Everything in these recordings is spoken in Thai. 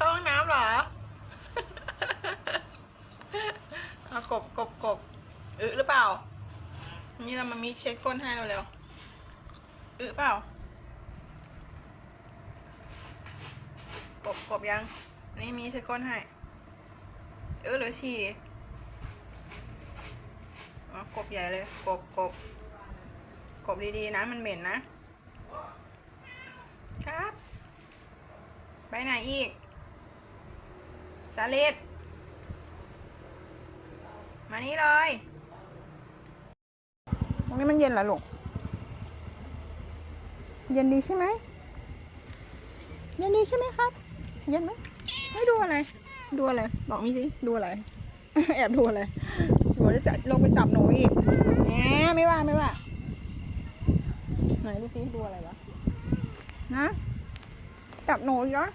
เข้าห้องน้ำเหรอ เอากบกบกบอึหรือเปล่า นี่เรามามีเช็ดก้นให้เราเร็วอึเปล่า กบกบยัง นี่มีเช็ดก้นให้อึหรือฉี่อ๋อกบใหญ่เลย กบกบกบดีๆนะ มันเหม็นนะ ครับ ไปไหนอีก สาเลดมานี่เลย ตรงนี้มันเย็นเหรอลูก เย็นดีใช่ไหม เย็นดีใช่ไหมครับ เย็นไหมไม่ดูอะไร ดูอะไร บอกมีสิ ดูอะไร แอบดูอะไรหนูจะจับลงไปจับหนูอีกแหมไม่ว่าไม่ว่า ไหนดูสิดูอะไรวะ นะ จับหนูอีกเหรอ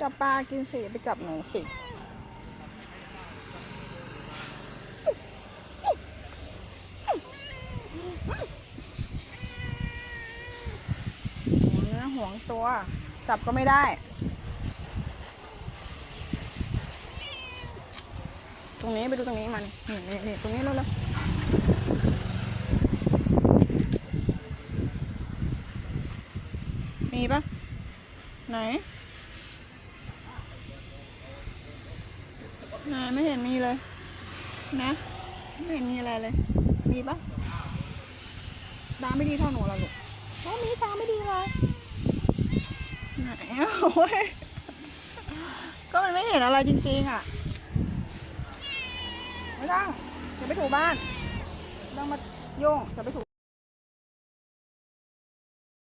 จับปลากินสิไปจับหนูสิห่วงเนื้อห่วงตัว จับก็ไม่ได้ตรงนี้ไปดูตรงนี้มันนี่นี่นี่ตรงนี้แล้วแล้วมีปะไหน ไหนไม่เห็นมีเลย นะ ไม่เห็นมีอะไรเลย มีปะตาไม่ดีเท่าหนูหรอลูกโอ้มีตาไม่ดีเลยไหนอะโอ้ยก็มันไม่เห็นอะไรจริงๆอะไม่ต้องอย่าไปถูบ้านไม่ต้องมาโยงอย่าไปถู